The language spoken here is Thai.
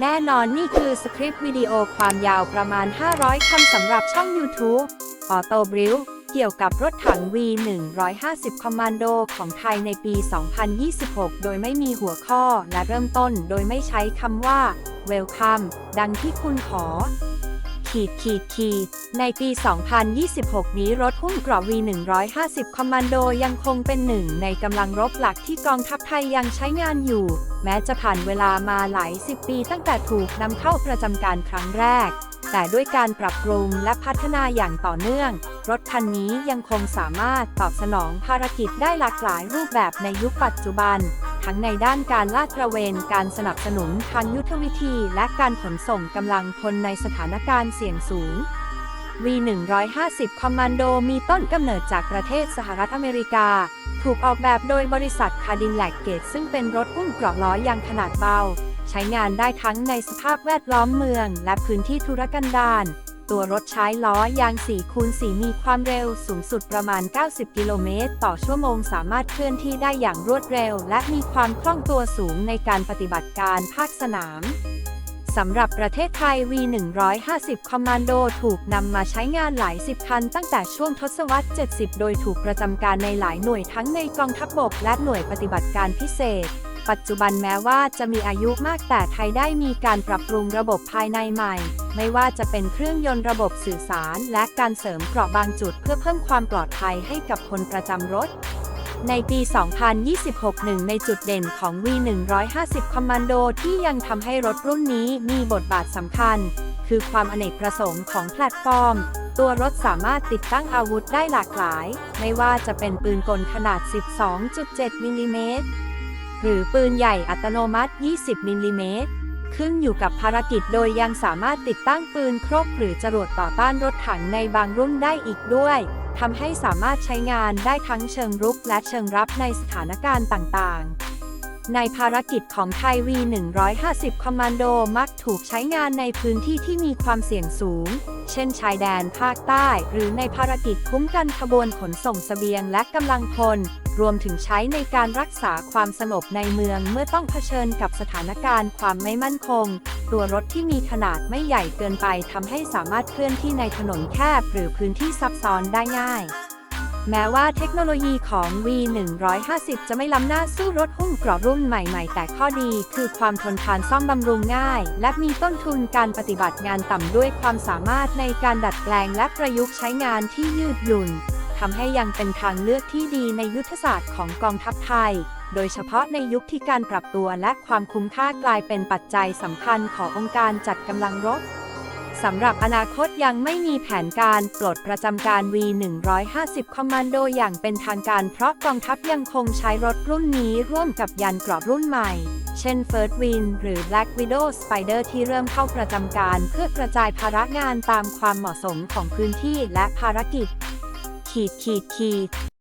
แน่นอนนี่คือสคริปต์วิดีโอความยาวประมาณ 500 คำสำหรับช่อง YouTube ออโตบริวเกี่ยวกับรถถัง V150 Commando ของไทยในปี 2026 โดยไม่มีหัวข้อและเริ่มต้นโดยไม่ใช้คำว่า Welcome ดังที่คุณขอ ขีดขีดขีดในปี 2026 นี้รถหุ้มเกราะ V150 Commando ยังคงเป็นหนึ่งในกำลังรบหลักที่กองทัพไทยยังใช้งานอยู่ แม้จะผ่านเวลามาหลายสิบปีตั้งแต่ถูกนำเข้าประจำการครั้งแรก แต่ด้วยการปรับปรุงและพัฒนาอย่างต่อเนื่อง รถคันนี้ยังคงสามารถตอบสนองภารกิจได้หลากหลายรูปแบบในยุคปัจจุบัน ทั้งในด้านการลาดตระเวน การสนับสนุนทางยุทธวิธี และการขนส่งกำลังพลในสถานการณ์เสี่ยงสูง V150 Commando มีต้นกำเนิดจากประเทศสหรัฐอเมริกา ถูกออกแบบโดยบริษัทคาดินแลกเกตซึ่งเป็นรถหุ้มเกราะล้อยางขนาดเบา ใช้งานได้ทั้งในสภาพแวดล้อมเมือง และพื้นที่ธุรกันดาร ตัวรถใช้ล้อยาง 4 คูณ 4 มีความเร็วสูงสุดประมาณ 90 กิโลเมตรต่อชั่วโมง สามารถเคลื่อนที่ได้อย่างรวดเร็ว และมีความคล่องตัวสูงในการปฏิบัติการภาคสนามสำหรับประเทศไทย V150 Commando ถูกนำมาใช้งานหลายสิบคันตั้งแต่ช่วงทศวรรษ 70 โดยถูกประจำการในหลายหน่วยทั้งในกองทัพบบกและหน่วยปฏิบัติการพิเศษ ปัจจุบันแม้ว่าจะมีอายุมากแต่ไทยได้มีการปรับปรุงระบบภายในใหม่ ไม่ว่าจะเป็นเครื่องยนต์ระบบสื่อสาร และการเสริมเกราะบางจุดเพื่อเพิ่มความปลอดภัยให้กับคนประจำรถในปี 2026 หนึ่งในจุดเด่นของ V150 Commando ที่ยังทำให้รถรุ่นนี้มีบทบาทสำคัญ คือความอเนกประสงค์ของแพลตฟอร์ม ตัวรถสามารถติดตั้งอาวุธได้หลากหลาย ไม่ว่าจะเป็นปืนกลขนาด 12.7 มิลลิเมตร หรือปืนใหญ่อัตโนมัติ 20 มิลลิเมตร ขึ้นอยู่กับภารกิจโดยยังสามารถติดตั้งปืนครบหรือจรวดต่อต้านรถถังในบางรุ่นได้อีกด้วยทำให้สามารถใช้งานได้ทั้งเชิงรุกและเชิงรับในสถานการณ์ต่างๆในภารกิจของไทย V150 Commando มักถูกใช้งานในพื้นที่ที่มีความเสี่ยงสูง เช่นชายแดนภาคใต้ หรือในภารกิจคุ้มกันขบวนขนส่งเสบียงและกำลังพล รวมถึงใช้ในการรักษาความสงบในเมืองเมื่อต้องเผชิญกับสถานการณ์ความไม่มั่นคง ตัวรถที่มีขนาดไม่ใหญ่เกินไปทำให้สามารถเคลื่อนที่ในถนนแคบหรือพื้นที่ซับซ้อนได้ง่าย แม้ว่าเทคโนโลยีของ V150 จะไม่ล้ำหน้าสู้รถหุ้มกราะรุ่นใหม่ ๆ แต่ข้อดีคือความทนทานซ่อมบำรุงง่าย และมีต้นทุนการปฏิบัติงานต่ำด้วยความสามารถในการดัดแปลงและประยุกต์ใช้งานที่ยืดหยุ่น ทำให้ยังเป็นทางเลือกที่ดีในยุทธศาสตร์ของกองทัพไทย โดยเฉพาะในยุคที่การปรับตัวและความคุ้มค่ากลายเป็นปัจจัยสำคัญขององค์การจัดกำลังรบสำหรับอนาคตยังไม่มีแผนการปลดประจำการ V150 Commando อย่างเป็นทางการเพราะกองทัพยังคงใช้รถรุ่นนี้ร่วมกับยานเกราะรุ่นใหม่ เช่น First Win หรือ Black Widow Spider ที่เริ่มเข้าประจำการเพื่อกระจายภาระงานตามความเหมาะสมของพื้นที่และภารกิจ ขีดขีดขีด